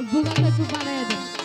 বুগাটা একটু বানায় দেন।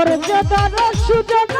ধৈর্য ধর ভাই